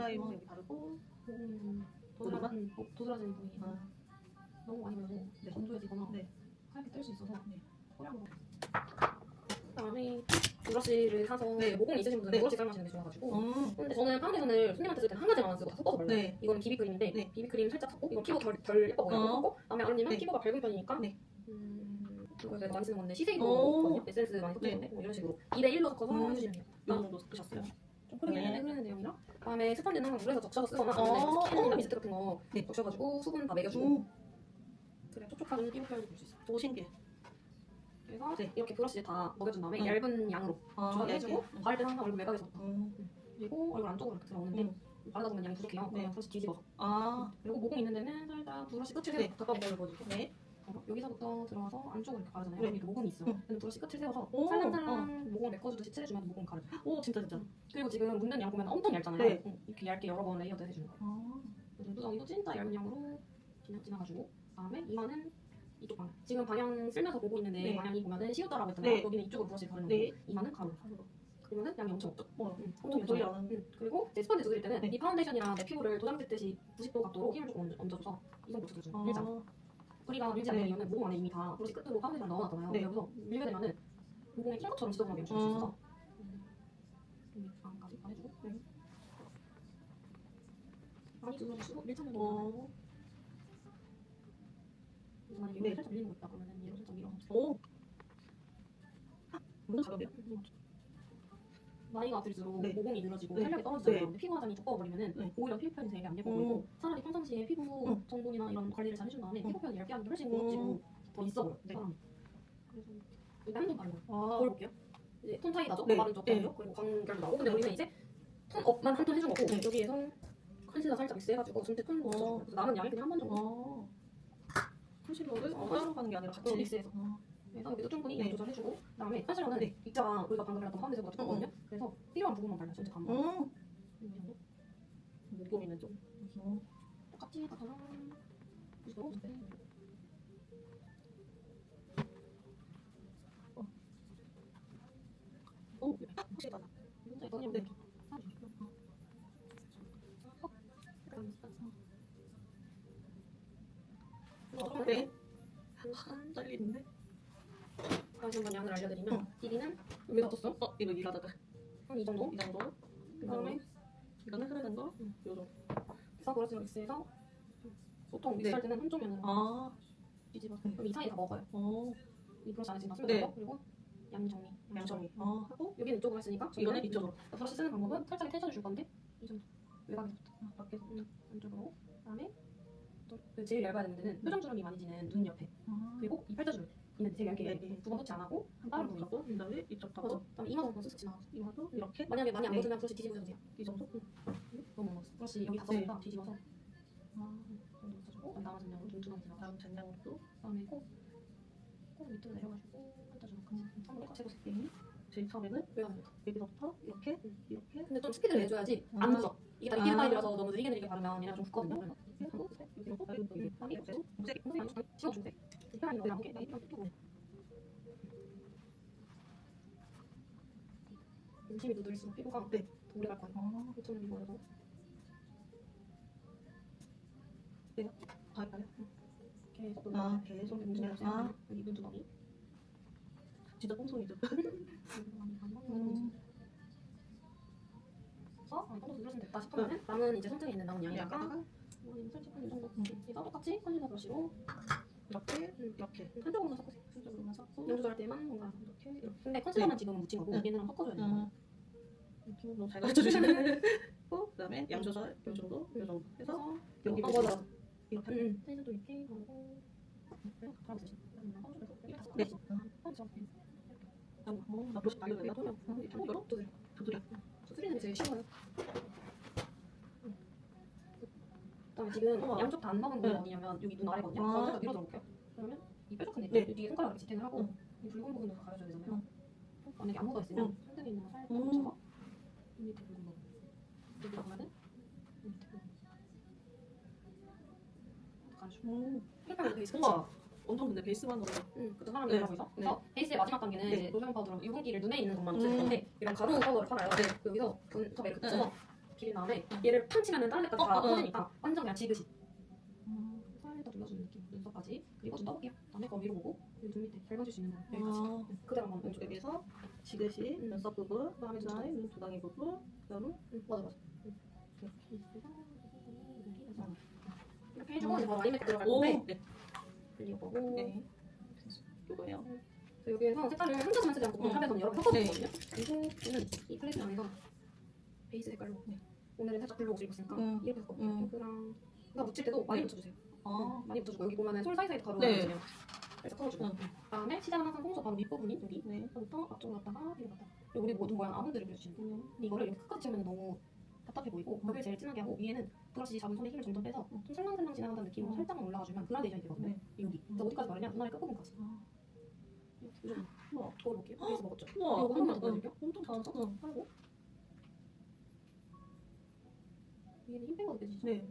프라이머 여기 바르고 음, 도드라마? 도드라, 음, 어, 도드라지는 부위가 아, 너무 많이 바르고 네. 건조해지거나 네. 하얗게 뜰 수 있어서 네. 그다음에 브러쉬를 사서 네. 모공 있으신 분들은 네. 브러쉬 사용하시는 게 좋아가지고 음, 근데 저는 파운데이션을 손님한테 쓸 때는 한 가지만 쓰고 다 섞어서 발라요 네. 이거는 비비크림인데 네. 비비크림 살짝 섞고 이건 피부 덜, 덜 예뻐 보여요 어. 섞고 그다음에 아르님은 네. 피부가 밝은 편이니까 네. 음, 이거 제가 많이 쓰는 건데 오. 시세이거든요 에센스 많이 네. 섞는데 뭐 이런 식으로 2대 1로 섞어서 음. 해주시면 돼요 요 정도 섞으셨어요. 좀 흐르는 네. 흐르는 내용이랑 그다음에 스펀지는 물에서 적셔서 쓰거나 어. 아니면 스킨이나 미스트 같은 거 네. 적셔가지고 수분 다 매겨주고 오, 그래 촉촉한 피부 표현을 볼수 있어요 오 신기해. 그래서 네. 이렇게 브러쉬 다 먹여준 다음에 음. 얇은 양으로 아, 조합을 얇게. 해주고 바를 때는 항상 얼굴 매각에서 음, 그리고 얼굴 안쪽으로 이렇게 들어오는데 음. 바르다 보면 양이 부족해요 네. 그래서 브러쉬 뒤집어서 아, 그리고 모공 있는 데는 살짝 브러쉬 끝을 네. 가까운 거를 보여줄게요 네. 어, 여기서부터 들어와서 안쪽으로 이렇게 가르잖아요 네. 여기 이렇게 모공이 있어요 음. 근데 브러쉬 끝을 세워서 오, 살랑살랑 모공을 메꿔주듯이 칠해주면 모공 가려져요 오 진짜 진짜. 그리고 지금 묻는 양 보면 엄청 얇잖아요 네. 응, 이렇게 얇게 여러 번 레이어드 해주는 거예요 아, 누더기도 진짜 얇은 양으로 그냥 지나가지고 그다음에 이마는 이쪽 방향 지금 방향 쓸면서 보고 있는데 네. 방향이 보면은 시우더라고 했잖아요 네. 여기는 이쪽으로 브러쉬 바르는 네. 거고 이마는 가로 그러면은 양이 엄청 없죠 어, 응, 오, 엄청 거의 안 응. 그리고 이제 스펀지 두드릴 때는 네. 이 파운데이션이랑 내 피부를 도장 찍듯이 90도 각도로 힘을 조금 얹- 얹어줘서 이 정도 밀자 아, 뿌리가 밀지 않는 네. 이유는 모공 안에 이미 다 브러쉬 끝으로 파운데이션 넣어놨잖아요 네. 여기서 밀게 되면은 모공이 낀 것처럼 지저분하게 줄수 어. 있어서 음. 여기 안까지 다 해주고 네. 많이 두드려주시고 밀착력이 어, 그래서 만약에 네. 살짝 밀리는 거 있다 그러면 얘를 살짝 밀어서 오. 너무 가볍네요. 나이가 들수록 네. 모공이 늘어지고 네. 탄력이 떨어지잖아요. 네. 근데 피부 화장이 두꺼워버리면은 네. 오히려 피부 표현이 되게 안 예뻐 음. 보이고 차라리 평상시에 피부 음. 정돈이나 이런 관리를 잘 해준 다음에 음. 피부 표현이 얇게 하는 게 훨씬 음. 고급지고 더 있어 보여 네. 사람이. 그래서 일단 한번 바르고 아, 거울 볼게요. 이제 톤 차이 나죠? 네. 바른 쪽 네. 그리고 광결도 나고 근데 우리는 이제 톤 업만 한 톤 해준 거고 네. 여기에서 컨실러 살짝 믹스해가지고 전체 톤도 어. 남은 양이 그냥 한 번 정도 아. 컨실러를 어, 따로 가는 게 아니라 같이. 어, 믹스해서 아, 그래서 여기도 충분히 네. 양 조절 해주고 그다음에 컨실러는 네. 입자가 우리가 방금 발랐던 파운데이션보다 두껍거든요. 그래서 필요한 부분만 발라요. 전체 감아. 음, 있는 좀. 어. 똑같이 이거 네. 오, 확실히 달라. 혼자 네. 어, 네. 한 잘리는데? 다시 한번 양을 알려드리면 응. 길이는 여기다 뒀어요. 어, 이거 일하다가 한이 정도. 이 정도. 그 다음에 이거는 흐르는 거. 응. 요 정도. 그래서 브러쉬 믹스해서 보통 네. 믹스할 때는 한쪽 면으로 아, 뒤집어서 네. 그럼 이 사이 다 먹어요. 어, 이 브러쉬 안에 지금 다 네. 되고 그리고 양 정리. 양정이. 아, 하고 여기는 이쪽으로 했으니까 이거는 이쪽으로. 브러쉬 쓰는 방법은 살짝 텐션을 줄 건데 이 정도 외곽에서부터 아, 밖에서. 응, 안쪽으로 그다음에 또그 제일 얇아야 되는 데는 표정주름이 많이 지는 눈 옆에 아, 그리고 이 팔자주름 있는데 되게 얇게 네, 네. 두번 터치 안 하고 한 다른 부분 하고 그다음에 이쪽 하고 하고. 그다음에 이마 정도 쓱쓱 지나가서 이마도 이렇게? 만약에 많이 안 네. 묻으면 브러쉬 뒤집으셔도 돼요. 이 정도. 너무 먹었어. 브러쉬 여기 다 네. 썼으니까 뒤집어서. 아, 남은 전량으로 둥둥하게 지나가 다음 잔량도 그다음에 코, 코 밑으로 내려가지고 팔자주름까지 한번 똑같이 해보세요 이 제일 처음에는 왜 합니다 여기서부터 이렇게 응. 이렇게? 근데 좀 스피드를 내줘야지. 안 아. 묻어 이게 아. 타입이라서 너무 느리게 느리게 바르면 얘네가 좀 굳거든요 음, 열심히 두드릴수록 피부가 네. 더 오래 갈 거예요 아, 그처럼 다할까요? 계속 아, 두드려 계속 눈 그냥 주름 아, 여기 눈두덩이 진짜 똥손이죠. 됐다 싶으면 남은 이제 손등에 있는 남은 양에다가 약간 머리는 살짝 한이 정도 음. 이거 똑같이 컨실러 브러쉬로 이렇게 음. 이렇게. 한쪽으로만 섞으세요. 한쪽으로만 섞고 양 조절할 때만 뭔가 이렇게 이렇게. 근데 컨실러만 지금 묻힌 거고 네. 얘네랑 섞어줘야 돼요. 음. 너무 잘 가르쳐 주시네. 그다음에 양 조절 요 정도 요 정도 해서 여기 어 보시면 맞아. 맞아 이렇게 응 텐션도 이렇게 하고. 네. 그래서 어, 나 알려드려요. 통으로 두드려. 두드려. 두드리는 게 제일 쉬워요 그다음에 지금 우와. 양쪽 다안 먹은 네. 부분 어디냐면 여기 눈 아래거든요 아. 거기서 밀어줘 볼게요 그러면 이 뾰족한 데있 네. 이 뒤에 손가락을 지탱을 하고 응. 이 붉은 부분도 가려줘야 되잖아요 응. 만약에 안 묻어 있으면 응. 손등에 있는 거 살짝 음. 묻혀서 이 밑에 붉은 부분 여기다 보면은 이 밑에 붉은 부분 가려주고 음. 베이스 우와. 엄청 근데 베이스만으로 응, 그때 사람이 네. 일하고 있어. 그래서 베이스의 마지막 단계는 네. 이제 로션 파우더로 유분기를 눈에 있는 것만 없애는 음. 건데 이런 가루 파우더를 팔아요. 네. 여기서 분 컵에 이렇게 붙여서 기린 다음에 얘를 팡 치면은 다른 데까지 어, 다 어, 어. 퍼지니까 완전 그냥 지그시 음. 살짝 눌러주는 느낌 눈썹까지 그리고 좀 떠볼게요 다음에 거 위로 보고 여기 눈 밑에 잘 봐줄 수 있는 거 여기까지 아. 응, 그대로 한번 왼쪽에 여기서 지그시 음. 눈썹 부분, 그다음에 그다음에 눈 두덩이 부분, 그다음에 응, 맞아 맞아 응. 이렇게 해주고 이제 바로 아이맥 들어갈 오, 건데 네, 그리고 보고 네. 그래서 여기에서 색깔을 한 장만 쓰지 않고 응. 탑에서 여러 개 섞어주거든요 그리고 저는 이 팔레트 안에서 베이스 색깔로 네. 오늘은 살짝 블루 옷을 입었으니까 응. 이렇게 섞어 응. 여기랑 그러니까 묻힐 때도 많이 묻혀주세요 아, 많이 묻혀주고 여기 보면은 솔 사이사이 가루가 네. 있어요 그래서 털어주고 응. 그다음에 시작은 항상 송수 바로 윗부분이 여기 네. 부터 앞쪽으로 갔다가 뒤로 갔다 그리고 우리 모든 모양 아몬드를 그려주시는 거예요 음. 근데 이거를 이렇게 끝까지 채우면 너무 답답해 보이고 벽을 제일 진하게 하고 위에는 브러쉬 잡은 손에 힘을 좀 더 빼서 좀 슬렁슬렁 지나간다는 느낌으로 음. 살짝만 올라가주면 그라데이션이 되거든요 네. 여기 그래서 어디까지 말하냐 눈알의 끝부분까지 아. 요즘 우와, 보여볼게요 베이스 먹었죠? 우와, 이거 한 번만 더 응, 보여드릴게요 엄청 잘하죠. 응. 하고 힘 느껴지시죠? 네.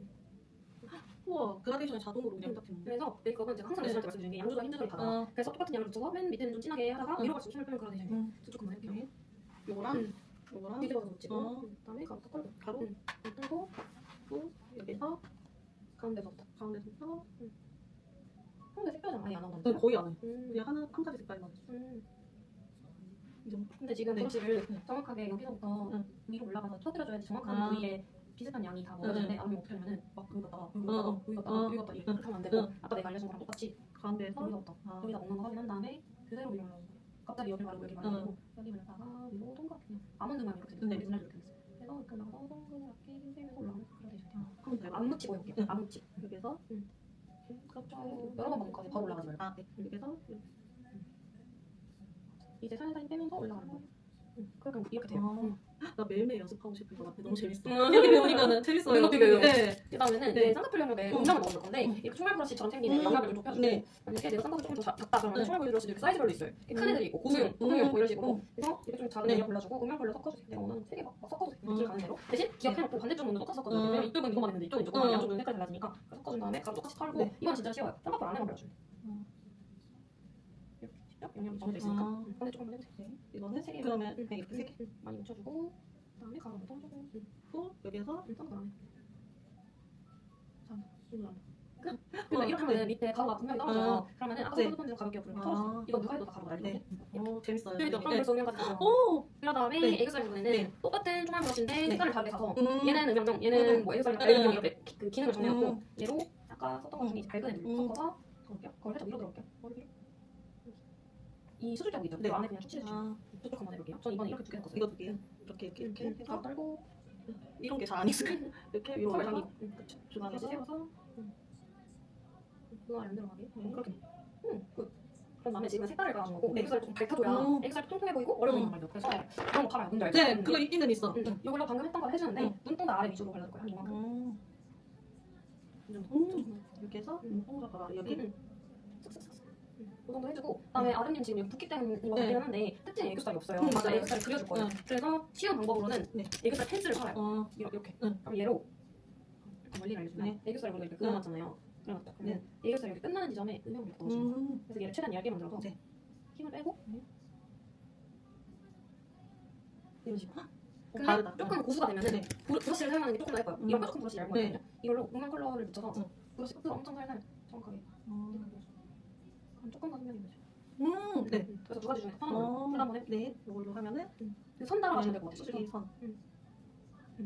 우와, 그라데이션이 자동으로 그냥 딱 되는. 그래서 메이크업은 제가 항상 레슨할 때 말씀드리는 게 양조절 힘 조절이 다르다 어. 그래서 똑같은 양을 붙여서 맨 밑에는 좀 진하게 하다가 응. 위로 갈수록 힘을 빼면 그라데이션이 응. 한번 해볼게요 네. 요거랑 응. 요거랑 뒤집어서 붙이고 어. 그다음에 딱 걸고 가로 응. 뜨고 또 여기서 가운데서부터 가운데서부터 근데 색깔은 아예 안 네, 나온다는 거의 안 해. 음. 그냥 하나 한 가지 색깔만. 음. 이 정도. 근데 지금 네. 브러쉬를 네. 정확하게 여기서부터 응. 위로 올라가서 쳐들어줘야지 정확한 아. 부위에 비슷한 양이 다 먹어지는데 어떻게 하면은 막 여기 갔다가 여기 어, 갔다가 어. 여기 갔다가 어. 여기 갔다가 이렇게 하면 안 되고 응. 아까 내가 알려준 거랑 똑같이 가운데에서 여기서부터 아. 여기다 먹는 거 확인한 다음에 그대로 위로 올라오는 거예요 갑자기 여기 바르고 여기 응. 여기 바르다가 위로 동그랗게 그냥 아몬드만 이렇게 생겼어요 네. 눈알 이렇게 생겼어요 그래서 이렇게 올라가서 동그랗게 힘빼면서 올라오는 그라데이션이야 한번 더 안. 묻히고 응. 안 묻히고 여기서 그렇죠 여러 번 반복까지 바로 올라가지 말고 아, 네. 여기서 이제 살살 빼면서 올라가는 거예요 응. 그러니까 이렇게 돼요 아. 응. 나 매일매일 연습하고 싶을 것 같아. 너무 재밌어. 음. 여기 배우니까는 재밌어요. 눈높이 배워요. 네. 그다음에는 네. 이제 쌍꺼풀 영역에 음. 공장을 넣어줄 건데 음. 이렇게 총알 브러쉬처럼 생긴 음. 영역을 좀 좁혀주고 네. 만약에 내가 쌍꺼풀 조금 더 작- 작다 그러면 네. 총알 브러쉬 이렇게 사이즈별로 있어요 큰 음. 애들이 있고 고수용, 음. 고무용 음. 뭐 이런 식으로 음. 그래서 이렇게 좀 작은 네. 애를 골라주고 음영별로 섞어주세요 내가 원하는 세개 막, 막 섞어도 돼요 음. 길 가는 대로 대신 기억해놓고 반대쪽 눈도 돼요 음. 왜냐면 이쪽은 이거만 있는데 이쪽은 음. 양쪽 눈 색깔이 달라지니까 섞어준 다음에 가로 똑같이 털고 네. 이건 진짜 쉬워요 쌍꺼풀 안에만 발라주면 음. 있으니까 아. 네. 이거는 세 개. 그러면 응. 네, 이렇게 세 개. 응. 많이 묻혀주고 그다음에 가로 한번 털어주고 응. 또 여기서 응. 쌍꺼풀 안에 자, 이거 그러니까 이렇게 하면 밑에 가루가 분명히 떨어져요. 그러면은 아까 네. 손톱 던지고 가볍게 아. 털어주세요. 이거 누가 해도 다 가루가 네. 날리거든요. 어, 재밌어요. 네. 그럼 벌써 음영까지 들어요. 오. 그러 다음에 네. 애교살 부분에는 네. 똑같은 총알 브러쉬인데 네. 색깔을 다르게 가서 음. 얘는 음영용, 얘는 음. 뭐 음. 다른 이렇게 그 기능을 정해놓고 음. 얘로 아까 썼던 것 중에 밝은 애들 음. 섞어서 넣을게요. 그걸 살짝 위로 들어올게요. 머리 위로. 이 수술 자국 있죠? 네. 그 안에 그냥 축치해주세요. 아, 저쪽 한번 해볼게요. 전 이번에 이렇게 두개 섞었어요. 이거 두 개. 이렇게 이렇게 이렇게 응. 가루 해서 떨고 이런 게 잘 안 익숙해. 이렇게 위로 털 올라가. 당기고 응, 그쵸. 중앙에서 이렇게 세워서 눈알 안 들어가게 네. 그렇게 응, 굿. 그럼 나는 지금 색깔을 가진 거고 네. 애교살이 좀 밝혀줘야 음. 애교살이 통통해 보이고 어려 보이는 말이죠 그래서 그런 거 팔아요 뭔지 알죠? 네, 그거 있기는 있어. 응, 응. 이걸로 방금 했던 걸 해주는데 응. 눈동자 아래 위주로 발라줄 거야 한 이만큼 음. 이. 음. 이렇게 해서 음. 눈동자 바로 여기. 응. 응, 이 정도 해주고 그다음에 아드님 지금 여기 붓기 때문에 이거 네. 같긴 한데 특징 애교살이 없어요 응, 그래서 맞아요. 애교살 그려줄 거예요 응. 그래서 쉬운 방법으로는 네. 애교살 펜슬을 팔아요 어. 이렇게, 이렇게. 응. 그럼 얘로 원리를 알려주면 네. 애교살 우리가 이렇게 응. 그려놨잖아요 그려놨다 그러면 애교살 이렇게 끝나는 지점에 음영을 이렇게 거예요 음. 그래서 얘를 최대한 얇게 만들어서 네. 힘을 빼고 네. 이런 식으로 근데 다르다. 조금 고수가 되면은 네. 브러- 브러쉬를 사용하는 게 조금 더 예뻐요 음. 이런 뾰족한 브러쉬 얇은 네. 거거든요 이걸로 음영 컬러를 묻혀서 응. 브러쉬 끝으로 엄청 살살 정확하게 음. 한 조금만 선명히 보죠 음. 네. 그래서 두 가지 중에 어. 둘 한번 해 네. 이걸로 하면은 선 따라가시면 될것 같아요 여기 수술이 선.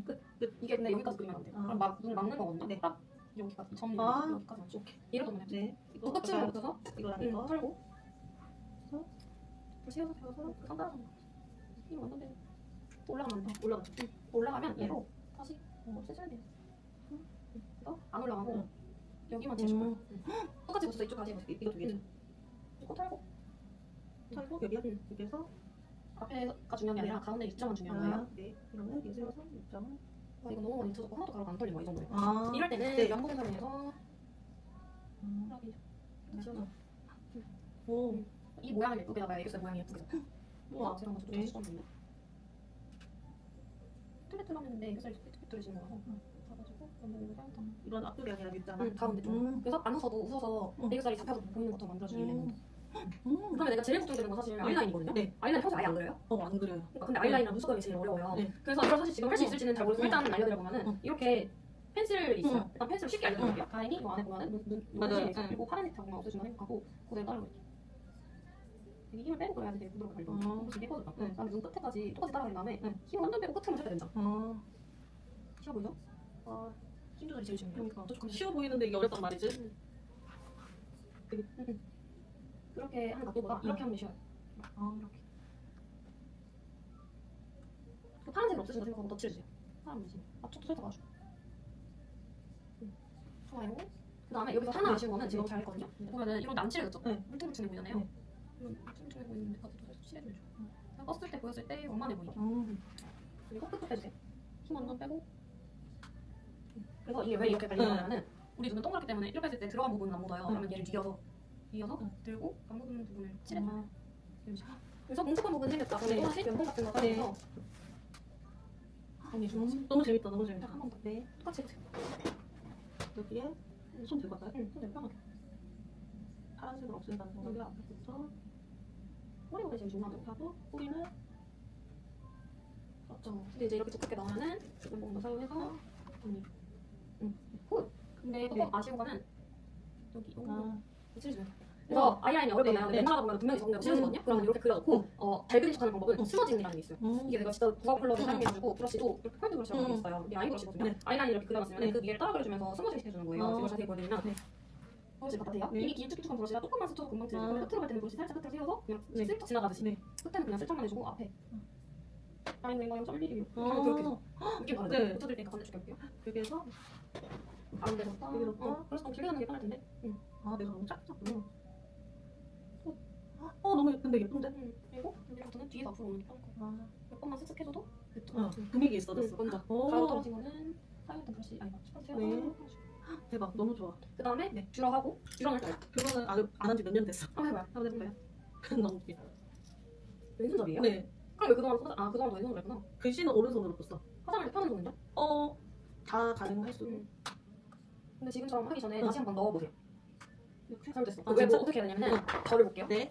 끝. 끝. 이게 근데 여기까지 그리면 안 돼요 아. 그럼 막 눈을 막는 거거든요 네. 딱 여기까지 점 아. 여기까지 맞죠 얘를 더 해주세요 네. 이거 아까 묻혀서 이거랑 응, 이거. 털고 서? 불 세워서 세워서 선 따라가는 거 이거 완전 돼 올라가면 돼 올라가. 올라가면 네. 얘로 다시 어, 세줘야 돼요. 그래서 안 올라가고 여기만. 음. 똑같이 붙여서 이쪽까지. 이거 두 개. 응. 이거 털고 털고 여기야. 응. 여기서 앞에가 중요한 게 아니라 가운데 입점만 중요한 거예요. 아, 네. 이거는 여기 세워서 입장. 아, 이거 너무 많이 묻혀서 하나도 가루가 안 털린 거야 이 정도에. 아. 이럴 때는 네. 양보 생산에서 음. 시원하게 오. 이 모양을 예쁘게 나가야 애교살 모양이 예쁘게 나와. 우와. 제가 먼저 네. 좀 시켰는데. 뚜레뚜레 했는데 애교살이 뚜레뚜레지는 거라서 잡아주고. 이건 앞쪽이 아니라 밑잖아. 응, 가운데 쪽. 음. 그래서 안 웃어도 웃어서 응. 애교살이 잡혀서 보이는 것처럼 만들어주기 위해서 음. 음. 그다음에 내가 제일 걱정되는 건 사실 아이라인이거든요. 네. 아이라인 평소에 아예 안 그려요. 어 안 그려요. 그러니까 근데 아이라인이랑 눈썹감이 제일 어려워요. 네. 그래서 이걸 사실 지금 할 수 있을지는 잘 모르겠어요. 응. 일단 알려드려 보면은 응. 이렇게 펜슬이 있어요. 응. 일단 펜슬 쉽게 알려드릴게요. 다행히 이 안에 보면은 눈, 눈, 눈 맞아요. 펜슬이 있어요. 그리고 파란색 자국만 없애주면 행복하고 그대로. 되게 힘을 빼고 그려야 되게 부드럽게 달려. 어. 혹시 예뻐졌다. 응. 그다음에 눈 끝에까지 똑같이 따라간 다음에 응. 힘을 완전 빼고 끝으로만 살짝 된다. 어 쉬워 보이죠? 아, 힘 조절이 제일 중요해요. 그러니까 쉬워 보이는데 이게 어렵단 말이지. 그렇게 하는 각도보다 이렇게 게 쉬워요. 아 이렇게. 그 파란색을 없애준다 생각하고 덧칠을 주세요. 파란 문신. 앞쪽도 살짝 와줘. 응. 좋아요. 그 다음에 여기서 하나 아쉬운 거는 지금 너무 잘했거든요. 보면은 이런 안 칠해졌죠? 네. 울퉁불퉁해 보이잖아요. 네. 이런 울퉁불퉁해 보이는 데까지 좀 살짝 칠해주면 좋아요. 떴을 때 보였을 때 원만해 보이게. 음. 그리고 끝도 빼주세요. 힘 완전 빼고. 그래서 이게 왜 이렇게 갈리냐면은 우리 눈은 동그랗기 때문에 이렇게 했을 때 들어간 부분은 안 묻어요. 그러면 얘를 뒤어서 뒤어서 응. 들고 안 묻은 부분을. 아, 그래서 뭉툭한 부분 생겼다. 그럼 네. 또 다시 면봉 같은 거 네. 따라서 정리 좀 음, 너무 재밌다. 너무 재밌다. 한번 더. 네. 똑같이 해주세요. 여기에 손 들고 갈까요? 응, 손 편하게. 파란색을 없앤다는 생각이 앞에부터 꼬리가 제일 중요하죠. 하고 뿌리는 맞죠. 근데 이제 이렇게 두껍게 나오면은 면봉도 사용해서 정리. 응. 굿. 근데 또 네. 아쉬운 거는 여기 요 아, 칠해주면. 그래서 아이라인이 어렵잖아요. 네. 웬만하다 보면 분명히 적응되고 칠해지거든요. 그러면 이렇게 그려놓고 어, 잘 그리기 하는 방법은 응. 스머징이라는 게 있어요. 음. 이게 내가 진짜 부각 컬러를 응. 사용해가지고 브러쉬도 이렇게 폴드 브러쉬라고 응. 있어요. 이게 아이 브러쉬거든요. 네. 아이라인 이렇게 그려놨으면 네. 그 위를 따라 그려주면서 스머징 시켜주는 거예요. 어. 이걸 자세히 보여드리면 네. 브러쉬 바깥에요. 네. 이미 길쭉쭉한 브러쉬라 조금만 스쳐도 금방 칠해요. 아. 끝으로 갈 때는 브러쉬 살짝 끝으로 세워서 그냥 네. 슬쩍 지나가듯이 네. 끝에는 그냥 슬쩍만 해주고 앞에 라인 거 0.1mm 어. 하면 그렇게 느낌 다르죠? 네. 붙여드릴 테니까 건네줄게 볼게요. 여기에서 가운데부터 여기부터? 어, 그래서 좀 길게 하는 게 편할 텐데 아 내가 너무 짧게 잡구나. 어 너무 예쁜데 예쁜데? 응. 그리고 여기부터는 뒤에서 앞으로 오는 거예요. 아, 몇 번만 쓱쓱 해줘도 됐죠? 어, 분위기 있어졌어. 응, 먼저 오. 가로 떨어진 거는 사이드 브러쉬 아니 스펀지 네. 네. 대박 너무 좋아. 그 다음에 네. 뷰러하고 뷰러는 떠요. 그거는 안한 지 몇 년 됐어. 한번 해봐요. 한번 해볼까요? 너무 웃겨. 왼손잡이에요? 네. 그럼 왜 그동안 손- 아 그동안 왼손으로 했구나. 글씨는 오른손으로 썼어. 때 편한 손은요? 어, 다 가능할 수. 응. 근데 지금처럼 하기 전에 응. 다시 한번 넣어보세요. 잘못됐어. 아, 왜 진짜? 뭐 어떻게 해야 되냐면 저를 볼게요. 네.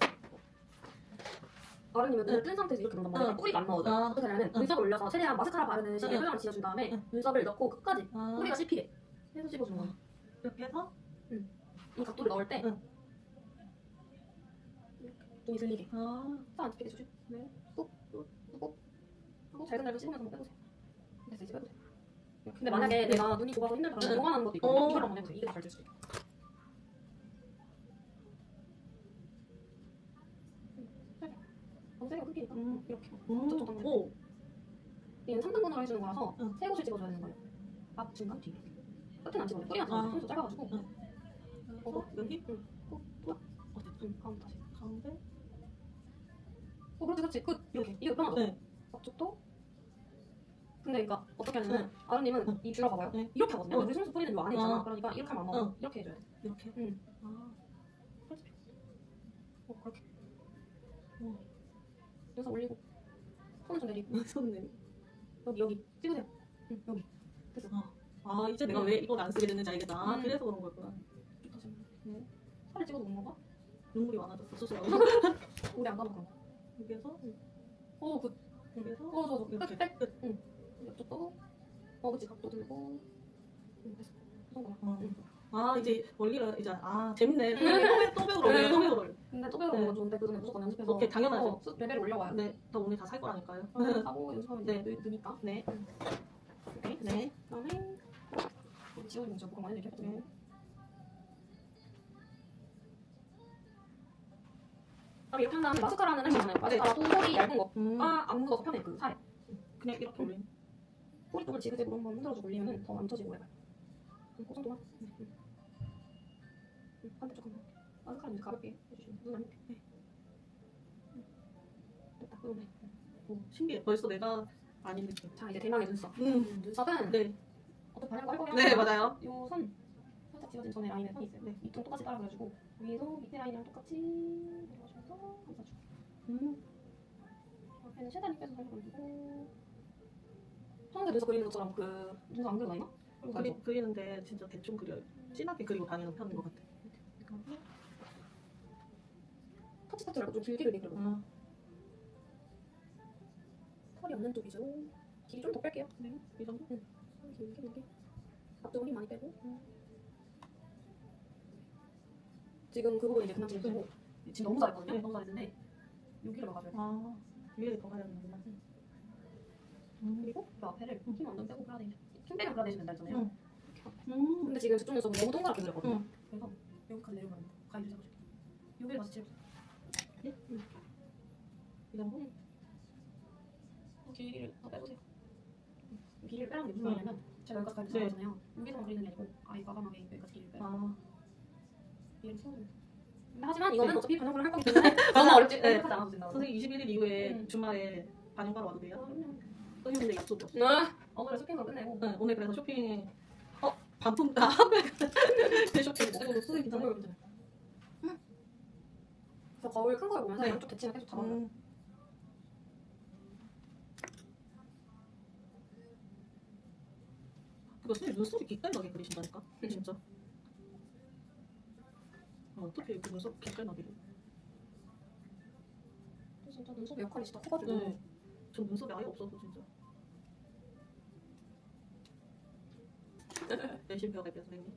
아르님은 눈을 응. 뜬 상태에서 이렇게 놓는단 말이에요. 응. 뿌리가 안 넣어져. 아. 어떻게 하냐면 응. 눈썹을 올려서 최대한 마스카라 바르는 식의 응. 표정을 지어준 다음에 응. 눈썹을 넣고 끝까지 아, 뿌리가 씹히게 해서 씹어주는 거예요. 이렇게 해서 이 각도를 넣을 때 응. 눈이 들리게 아, 딱안 씹히게 해주죠. 네. 꾹, 꾹, 꾹 잘근 잘근 씹으면서 한번 빼보세요. 됐어 이제 빼보세요. 근데 만약에 음. 내가 눈이 좁아서 힘들다 그러면 응. 하는 것도 있거든요. 어. 이걸 한번 해보세요. 이게 잘될 수도 있고. 검색이 끊기니까 음. 이렇게 음, 저쪽 당겨. 오, 얘는 3등분으로 해주는 거라서 응. 세 곳을 찍어줘야 되는 거예요. 앞, 중간, 뒤. 끝은 안 찍어요. 뿌리만 아. 짧아가지고. 응. 어, 여기? 응. 꾹, 꾹. 어. 응, 가운데 다시. 가운데? 어, 그렇지, 그렇지. 끝. 이렇게. 이게 편하죠? 네. 앞쪽도. 근데 그러니까 어떻게 하냐면 아르님은 응. 이 줄어 봐봐요. 네. 이렇게 하거든요. 응. 근데 손수 뿌리는 요 안에 있잖아. 어. 그러니까 이렇게 하면 안 나와. 응. 이렇게 해줘야 돼. 이렇게. 응. 아, 어, 그렇게. 어. 그래서 올리고 손을 좀 내리고 손님. 여기 여기 찍으세요. 응, 여기. 됐어. 아, 이제 내가 왜 이걸 안 쓰게 됐는지 알겠다. 아, 음. 그래서 그런 거였구나. 좀 다시 한번. 네. 살을 찍어도 먹는 건가? 눈물이 많아졌어, 수술하고. 우리 안 그럼. 여기에서, 어, 굿. 여기에서, 어, 좋아, 좋아. 이렇게. 끝, 끝. 끝. 이쪽도. 어, 그치. 각도 들고. 응, 됐어. 그 정도야. 어. 응. 아, 이제 원리가 이제, 아, 재밌네. 또 배우- 또 배우러 오네요, 또 배우러 오네요. 근데 또 배우는 네. 건 좋은데 그 전에 무조건 연습해서 오케이, 당연하죠. 어, 수- 레벨을 올려와요. 네, 저 오늘 다 살 거라니까요. 하고 연습하면 네. 네. 느니까. 네. 오케이. 네. 그다음에 지워주면 제가 보강 많이. 네. 그다음에 이렇게 한 다음에 마스카라는 할수 있잖아요. 마스카라도 털이 얇은 거가 음, 안 묻어서 편해 그 살에. 그냥 이렇게 올린. 꼬리 쪽을 지그재그로 한번 흔들어주고 올리면 더 안 터지고 해봐요. 음, 그 정도만. 음, 음. 음, 반대쪽 한번. 마스카라 이제 가볍게 해주시면 눈 아니게. 네. 음. 됐다. 그러네. 오, 신기해. 벌써 내가 아닌 느낌. 자 이제 대망의 눈썹. 음, 음, 눈썹은 네. 어떤 방향과 할 거예요? 네, 맞아요. 요선 살짝 지워진 전에 라인에 선이 있어요. 네. 이쪽 똑같이 따라 그려주고 위에도 밑에 라인이랑 똑같이 내려가셔서 감싸주고 음, 앞에는 쉐다니 빼서 그려주고 평소에 눈썹 그리는 것처럼 그 눈썹 안? 그리고 그리? 그리는데 진짜 대충 그려요. 진하게 그리고 다니는 편인 것 같아. 터치 말고 좀 길게 길게 그리고 아, 털이 없는 쪽 위주로 길이 좀 더 뺄게요. 네. 이 정도? 털이 길게 길게 앞쪽은 힘 많이 빼고 지금 그 부분 이제 그냥 지금 빼고 지금 너무 잘했거든요. 네. 너무 잘했는데 여기를 막아줘야 돼. 아, 위에 더 가야 되는구나. 음. 그리고 그 앞에를 힘 완전 빼고 그라데이션 힘 빼면 그라데이션 된다 했잖아요. 응. 음. 근데 지금 저쪽 녀석은 너무 동그랗게 그렸거든요. 응. 그래서 여기까지 내려가는 거. 가위를 잡아줄게. 여기를 다시 칠. 이 정도? 길이를 더 빼보세요. 길이를 빼라는 게 무슨 말이냐면 제가 여기까지 네. 잡았잖아요. 여기서만 그리는 게 아니고 아예 과감하게 여기까지 길이를 빼라. 아, 얘를 세워줘요. 근데 하지만 이거는 어차피 반영을 할 거기 때문에 너무 어렵지 네. 생각하지 않아도 된다고. 선생님 21일 이후에 음. 주말에 반영하러 와도 돼요? 선생님 근데 약속이 없어. 네. 오늘 쇼핑을 끝내고 네, 오늘 그래서 쇼핑 어 반품 아 선생님 괜찮아요? 괜찮아요. 그래서 거울 큰 거울 보면서 네. 양쪽 대칭을 계속 잡아줘요. 음. 그거 선생님 눈썹이 기깔나게 그리신다니까 음. 진짜 어, 어떻게 그 눈썹 기깔나게 진짜 눈썹 역할이 진짜 커가지고 네. 전 눈썹이 아예 없어서 진짜 열심히 배워갈게요 선생님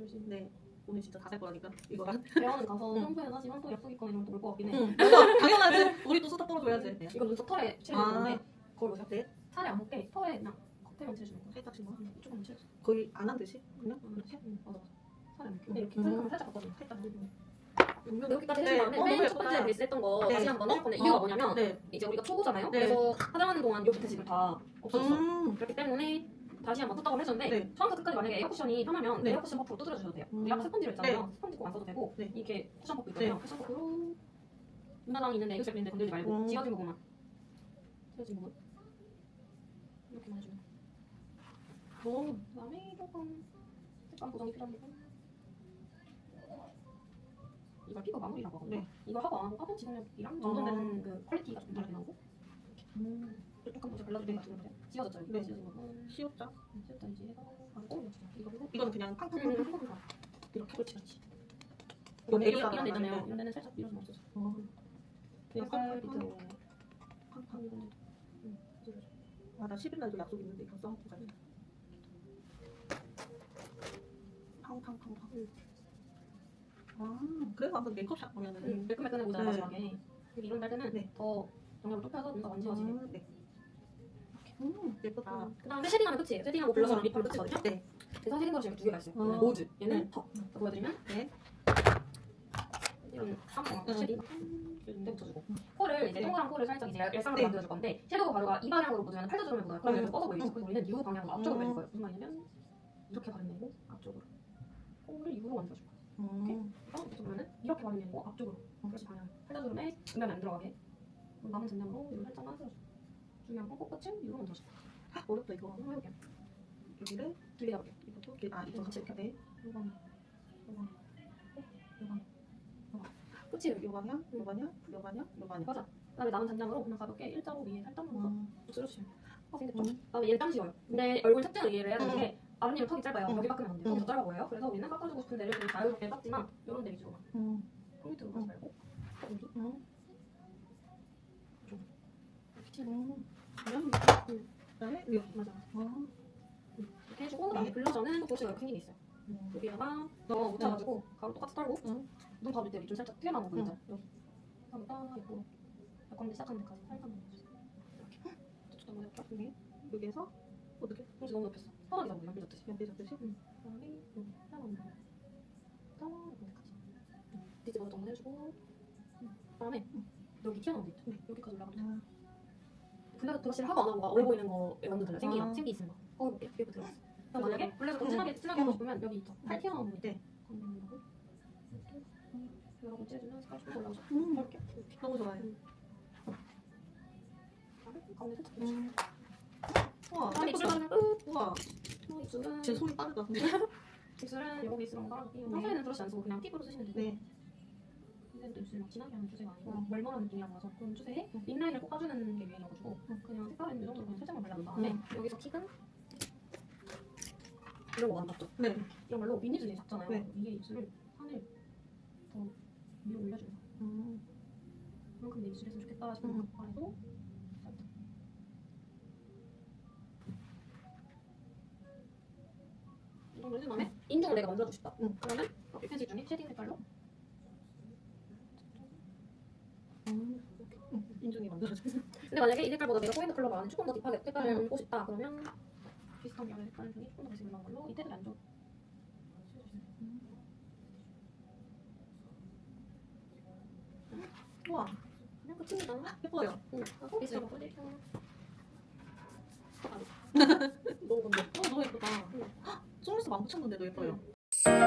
열심히. 네 오늘 진짜 다 살 거라니까 이거랑 대학원 가서 응. 평소에는 하지만 또 약속 있거나 이러면 또올것 같긴 해. 응 당연하지 우리 또 쓰다 떨어줘야지 네. 이거 눈썹 털에 칠해줄 아. 건데 거울 보세요. 네. 살이 안 먹게 털에 그냥 겉에만 칠해주는 거야. 살짝씩만 응, 조금만 칠해줘. 거의 안한 듯이 그냥 응, 맞아. 살이 안. 근데 이렇게 음. 살짝 살짝 겉어줘. 살짝 여기까지 네. 해준 다음에 어, 너무 맨첫 번째. 베이스 했던 거 네. 다시 한번 어. 이유가 뭐냐면 네. 이제 우리가 초보잖아요. 네. 그래서 화장하는 동안 요 밑에 지금 다 없어졌어. 음. 그렇기 때문에 다시 한번 뚜껑을 해줬는데 네. 처음부터 끝까지 만약에 에어 쿠션이 편하면 네. 에어 쿠션 퍼프로 두드려 주셔도 돼요. 음. 우리 아까 스펀지로 했잖아요. 스펀지 꼭 안 써도 되고 네. 이렇게 쿠션 퍼프 있잖아요. 쿠션 퍼프로 눈화장 있는데 애교살 있는데 건들지 말고 음. 지워진 부분만 지워진 부분 이렇게만 해주면 오. 그다음에 조금 색감 보정이 필요한 부분 이걸 피부 마무리라고 하거든요. 네. 이걸 하고 안 하고 하던 지속력이랑 정돈되는 그 퀄리티가 좀 다르게 나오고 음. 조금 더 발라주는 거 같은 거 지워졌죠? 이거 네. 지워진 부분 시옷자 지웠다든지 해서 하고 이거 그리고 이거는 그냥 음, 팡팡팡 음, 음. 이렇게 그렇지 그렇지 이건 이런 애교살 이런 데 있잖아요 네. 이런 데는 살짝 밀어주면 없어져 어. 살 팡팡팡. 밑으로 팡팡. 이런 데도 아나 10일 날도 약속 있는데 이거 써먹고 가야 팡팡팡팡 아 그래서 한번 메이크업샵 보면은 음, 매끈매끈해 보잖아 네. 마지막에 이런 날 때는 네. 더 영역을 좁혀서 눈썹 안 지워지게 아, 네. 음 예쁘다 음, 그 다음에 쉐딩하면 끝이에요 쉐딩하고 블러셔랑 립하면 끝이거든요 네. 그래서 쉐딩 브러쉬가 두 개가 있어요 음. 모즈 얘는 음. 턱더 보여드리면 네. 이런 쌍꺼 음. 쉐딩 이렇게 붙여주고 코를 이제 네. 동그란 코를 살짝 이제 일상으로 네. 만들어줄 건데 섀도우 가루가 이 방향으로 묻으면 팔다주름을 묻어요 그러면 음. 좀 뻗어 보이죠 그래서 우리는 U 방향으로 앞쪽으로 음. 그릴 거예요 무슨 말이냐면 이렇게 가리내고 앞쪽으로 코를 U로 만들어줄 거예요 음. 이렇게 보면은 이렇게 가리내고 앞쪽으로 그렇지 방향 팔다주름에 음감이 안 들어가게 남은 전장으로 이걸 살짝만 쓸어줘 중요한 건 코끝은 U로 만들어줘 어렵다 이거 한번 해볼게요 여기를 길게 잡을게요 이것도 길- 아 이거 같이 이렇게 네. 요방향 요방향 요방향 끝이 요 방향 요 방향 요 방향 요 방향 맞아 그다음에 남은 잔장으로 그냥 가볍게 일자로 위에 살짝만 더 음. 쓸어주시면 돼요. 어, 생겼죠? 음. 그다음에 얘는 땀 씌워요. 근데 얼굴 특징을 이해를 해야 되는 음. 게 아버님은 턱이 짧아요. 음. 여기 깎으면 안 돼요. 음. 턱이 더 짧아 보여요. 그래서 우리는 깎아주고 싶은 데를 좀 자유롭게 깎지만 이런 데 위주로만. 음. 포인트로 가지 말고. 여기. 음. 이렇게 음. 그냥 그다음에 이거 맞아. 아. 이렇게 해주고 그다음에 블러셔는 브러쉬가 이렇게 생긴 게 있어요. 음. 여기다가 넣어 묻혀가지고 가루 똑같이 떨고 음. 눈 가릴 때 여기 좀 살짝 튀어나온 부분 있죠? 음. 여기. 그다음에 딱 예쁘고 약간 시작하는 데까지 살짝만 넣어주세요. 이렇게. 저쪽 한번 해볼게요. 여기 여기에서 어떻게 브러쉬 너무 높였어. 편하게 잡으세요. 연필 듯이. 연필 잡듯이 그다음에 여기 하나만 넣어. 또 여기까지. 뒤집어서 정리 해주고. 그다음에 여기 튀어나온 데 있죠? 네. 여기까지 올라가면 돼. 아. 블랙 브러쉬를 하고 안 하고가 어려 보이는 거에 완전 달라요. 생기 아. 생기 있는 거. 어 이렇게 이렇게 들어갔어. 그럼 만약에 블랙을 좀 진하게 진하게 하고 싶으면 여기 있죠. 팔. 네. 건드리고 이렇게 여러 번 째주면 색깔 좀 올라오죠. 음. 이렇게. 너무 좋아요 그다음에 가운데 살짝 펴주고. 음. 우와 예쁘다. 입술은 끝. 우와 어, 입술은 제 손이 빠르다 입술은 베이스로 깔아줄게요. 네. 평소에는 브러쉬 안 쓰고 그냥 팁으로 쓰시면 되고. 네 근데 또 입술 막 진하게 하는 추세가 아니고 음. 멀멀한 느낌이라고 해서 그런 추세에 립라인을 꼭 까주는 게 유행이어가지고 그냥 색깔은 이 정도로 그냥 살짝만 발라준 다음에 음. 여기서 킥은 이런 거 만졌죠? 네. 이런 걸로 미니줄이 작잖아요 네. 위에 입술을 하늘 더 위로 올려주면서 음. 그만큼 내 입술했으면 좋겠다 싶은 음. 안에도 이 정도 해준 다음에 인중을 내가 만들어주고 싶다. 응. 그러면 어, 이 펜슬 중에 쉐딩 색깔로 음. 인중이 만들어져. 근데 만약에 이 색깔보다 내가 포인트 컬러가 안에 조금 더 딥하게 색깔을 주고 싶다 그러면 비슷한 양의 색깔 중에 조금 더 다시 올라온 걸로 이 테두리 안쪽 우와, 그냥 끝입니다. 예뻐요. 응. 하고 뿌리고 너무 건데. 어, 너무 예쁘다. 응. 헉, 속눈썹 안 붙였는데도 예뻐요. 응.